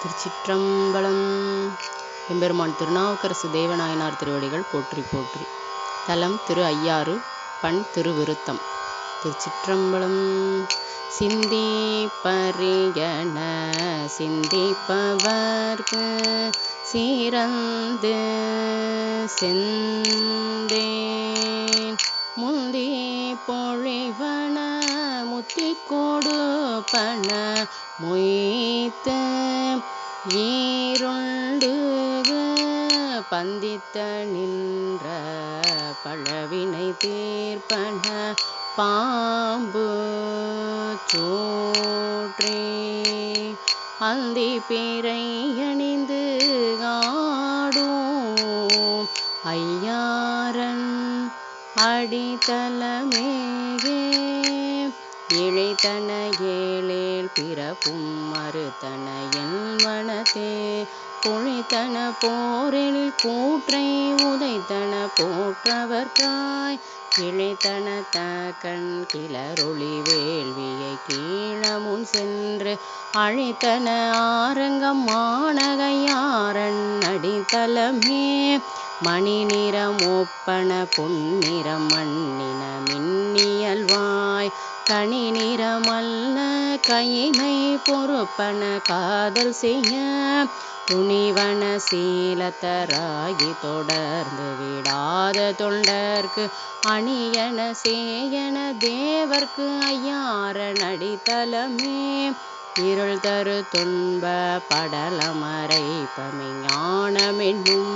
திருச்சிற்றம்பலம். எம்பெருமான் திருநாவுக்கரசு தேவநாயனார் திருவடிகள் போற்றி போற்றி. தலம் திரு ஐயாறு பண் திருவிருத்தம் திருச்சிற்றம்பலம். சிந்தி பரியன சிந்திப்பவர்க்கு சீரந்து செந்தேன். முந்தி பொழிவன முத்தி கொடுப்பன மொய்த்த நீருண்டு பந்தித்த நின்ற பழவினை தீர்ப்பன பாம்பு சோற்றே. அந்தி பேரை அணிந்து ஆடும் ஐயாரன் அடித்தலமேகே இழைத்தன பிறப்பும் மறுத்தன என் மனத்தே. பொழித்தன போரெனில் கூற்றை உதைத்தன போற்றவர்காய் இழைத்தன தக்கண் கிளரொளி வேள்வியை கீழமுன் சென்று அழித்தன ஆரங்கம் மாணகையாரன் அடித்தலமே மணி நிறம் ஒப்பன பொன்னிறம் மண்ணின மின்னியல்வாய் கனி நிறமல்ல கையினை பொறுப்பன காதல் செய்ய. துணிவன சீலத்தராகி தொடர்ந்து விடாத தொண்டர்க்கு அணியன சேயன தேவர்க்கு ஐயார நடித்தலமே. இருள் தரு துன்ப படலமரை பமிஞானமென்னும்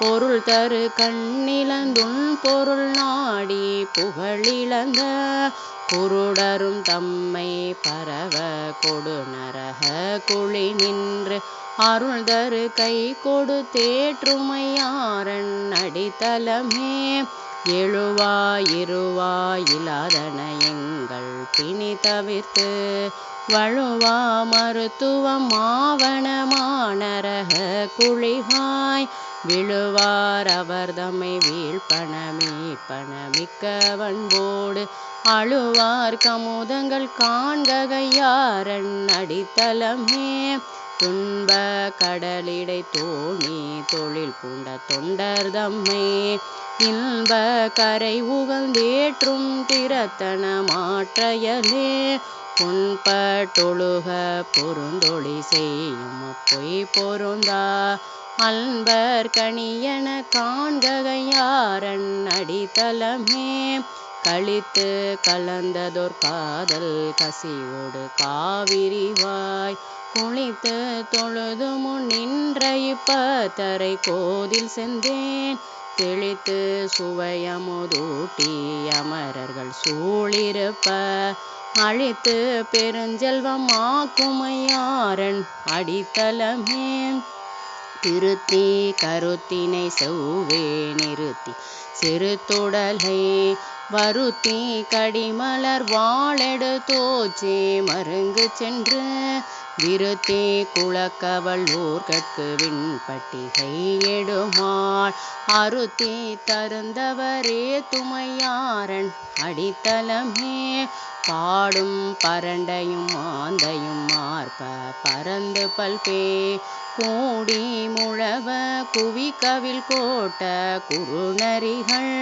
பொருள் தரு கண்ணிலந்துள் பொருள் நாடி புகழிழந்த குருடரும் தம்மை பரவ கொடு நரக குழி நின்று அருள் தரு கை கொடு தேற்றுமையாரன் அடித்தலமே எழுவாயிருவாயிலாதன எங்கள் பிணி தவிர்த்து வழுவா மருத்துவம் ஆவணமானரக குழிவாய் விழுவார் அவர் தம்மை வீழ்பணமே பணமிக்க வன்போடு அழுவார் கமுதங்கள் காண்கையாரன் அடித்தலமே துன்ப கடலிடை தோணி தொழில் பூண்ட தொண்டர் தம்மை. இன்ப கரை உகந்தேற்றும் திறத்தன மாற்றையலே. புண்பட்டொழுக பொருந்தொழி செய்யும் பொய் பொருந்தா. அன்பர் கணியன காண்கையாரன் அடித்தலமே கழித்து கலந்ததோர் காதல் கசிவோடு காவிரிவாய். குளித்து தொழுது முன் நின்ற இப்பத்தரை கோதில் சென்றேன். தெளித்து சுவையமுதூட்டி அமரர்கள் சூழிருப்ப. அழித்து பெருஞ்செல்வம் ஆக்குமையாரன் அடித்தலமே திருத்தி கருத்தினை செவ்வே நிறுத்தி சிறு வருத்தி கடிமலர் வாழெடு மருங்கு சென்று விருத்தி குளக்கவள் ஊர்கட்கு விண்பட்டிகை எடுமாள். அருத்தி தருந்தவரே துமையாரன் அடித்தலமே பாடும் பரண்டையும் மாந்தையும் மார்ப பறந்து பல்பே. கூடி முழவ குவி கவில் கோட்ட குறுநரிகள்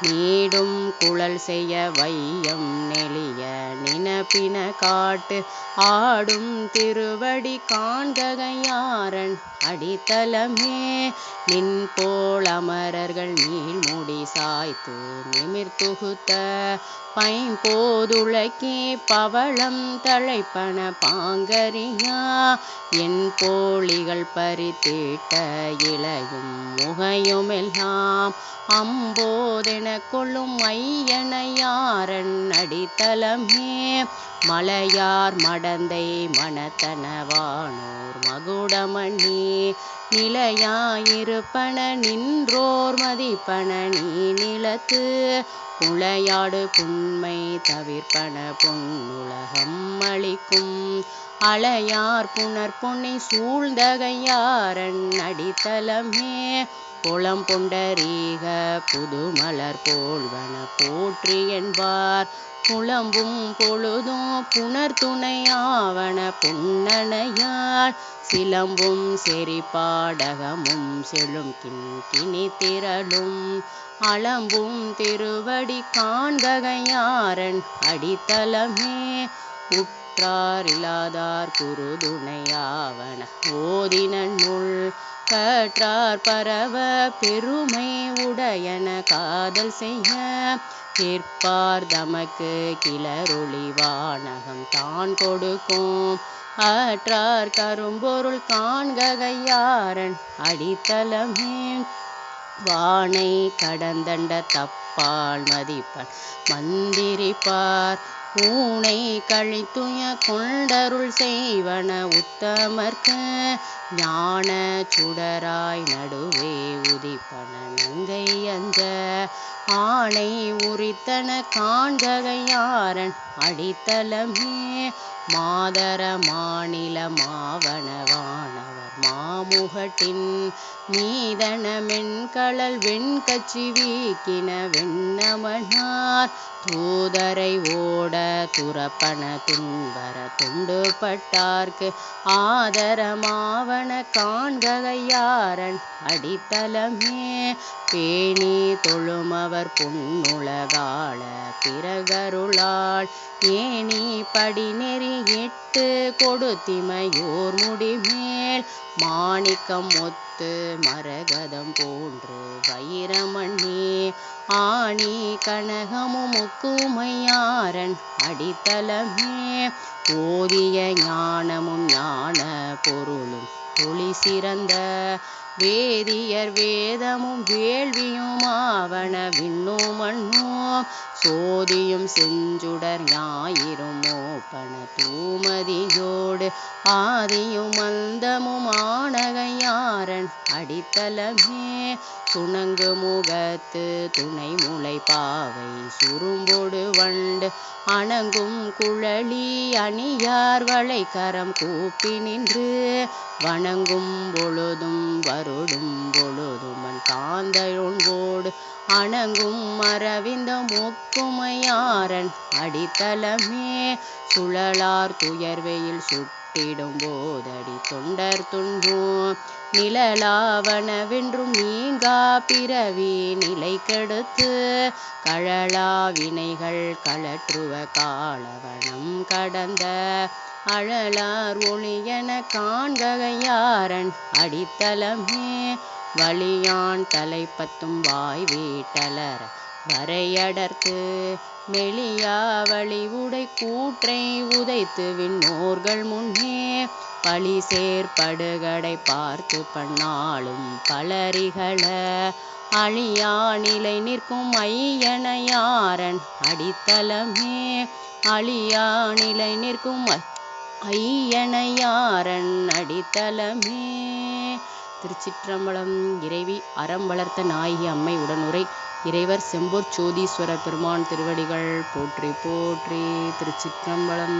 நீடும் குழல் செய்ய வையம் நெளிய நினப்பின காட்டு. ஆடும் திருவடி காண்கையாரன் அடித்தலமே நின் போல் அமரர்கள் நீள்முடி சாய்த்து நிமிர்த்துகுத்த உலகே பவளம் தழைப்பன பாங்கரியா. என் போலிகள் பறித்திட்ட இளையும் முகையுமெல்லாம் அம்போதென கொள்ளும் ஐயனையாரன் அடித்தலமே மலையார் மடந்தை மணத்தனவானோர் மகுடமணி. நிலையாயிருப்பன நின்றோர் மதிப்பன நீ நிலத்து. உளையாடு புண்மை தவிர்ப்பன பொன்னுலகம் அளிக்கும். அலையார் புனர் பொன்னை சூழ்ந்தகையாரன் அடித்தலமே புலம் புண்டரீக புதுமலர் போல்வன போற்றி என்பார். புலம்பும் பொழுதும் புணர்துணையாவன புன்னணையாள். சிலம்பும் செறிபாடகமும் செழும் கிண்கிணி திரளும். அலம்பும் திருவடி காண்கையாரன் அடித்தலமே உற்றார் இலாதார் குருதுணையாவன ஓதினனுள். கற்றார் பரவ பெருமை உடையன காதல் செய்ய. கேட்பார் தமக்கு கிளரொளி வானகம் தான் கொடுக்கும். அற்றார் கரும்பொருள் காண்ககையாரன் அடித்தளமே. வானை கடந்தண்ட தப்பால் மதிப்பன் மந்திரிப்பார் ஊனை கழித்துய கொண்டருள் செய்வன உத்தமர்க்கு ஞான சுடராய் நடுவே உதிப்பன நங்கை அஞ்ச. ஆணை உரித்தன காண்ககையாரன் அடித்தலமே மாதர மாநில மாவனவான் மாமுகட்டின் மீதன மென்கழல் வெண்கச்சி வீக்கின வெண்ணமனார். தூதரை ஓட துறப்பன துன்பர துண்டுபட்டார்க்கு ஆதரமாவன காண்ககையாரன் அடித்தலமே பேணி தொழுமவர் பொன்னுலகாள பிறகருளாள். ஏணி படிநெறி எட்டு கொடுத்திமையோர் முடிமேல். மாணிக்கம் ஒத்து மரகதம் போன்று வைரமணி ஆணி கனகமும் முக்குமையாரன் அடித்தலமே ஓதிய ஞானமும் ஞான பொருளும் ஒளி சிறந்த வேதியர் வேதமும் வேள்வியும் வேள்வியுமாவன விண்ணும் மண்ணும் சோதியும் செஞ்சுடர் ஞாயிறும் மோப்பன தூமதியோடு ஆதியும் அந்தமும் ஆனகையாரன் அடித்தலமே துணங்கு முகத்து துணை முளை பாவை சுரும்பொடு வண்டு அணங்கும் குழலி அணியார் வளைக்கரம் கூப்பி நின்று வணங்கும் பொழுதும் வருடும் பொழுதுமன் காந்தயொன்போடு அணங்கும் அரவிந்த முக்குமையாரன் அடித்தளமே சுழலார் துயர்வையில் சுட்டு சுட்டிடும் போதடி தொண்டர் துன்பும். நிழலாவனவென்றும் நீங்கா பிறவி நிலை கெடுத்து கழலா வினைகள் கழற்றுவ காலவனம் கடந்த அழலார் ஒளியன காண்ககையாரன் அடித்தளமே. வழியான் தலைப்பத்தும் வாய் வீட்டலர் வரையடர்த்து மெளியாவளி உடை கூற்றை உதைத்து விண்ணோர்கள் முன்னே பழி சேர்படுகடை பார்த்து பண்ணாலும் பலரிகள. அழியா நிலை நிற்கும் ஐயனையாரன் அடித்தலமே அழியா நிலை நிற்கும் ஐயனையாரன் அடித்தலமே திருச்சிற்றம்பலம் இறைவி அறம் வளர்த்த நாயகி அம்மை உடனுரை இறைவர் செம்பொற் சோதீஸ்வர பெருமான் திருவடிகள் போற்றி போற்றி திருச்சிற்றம்பலம்.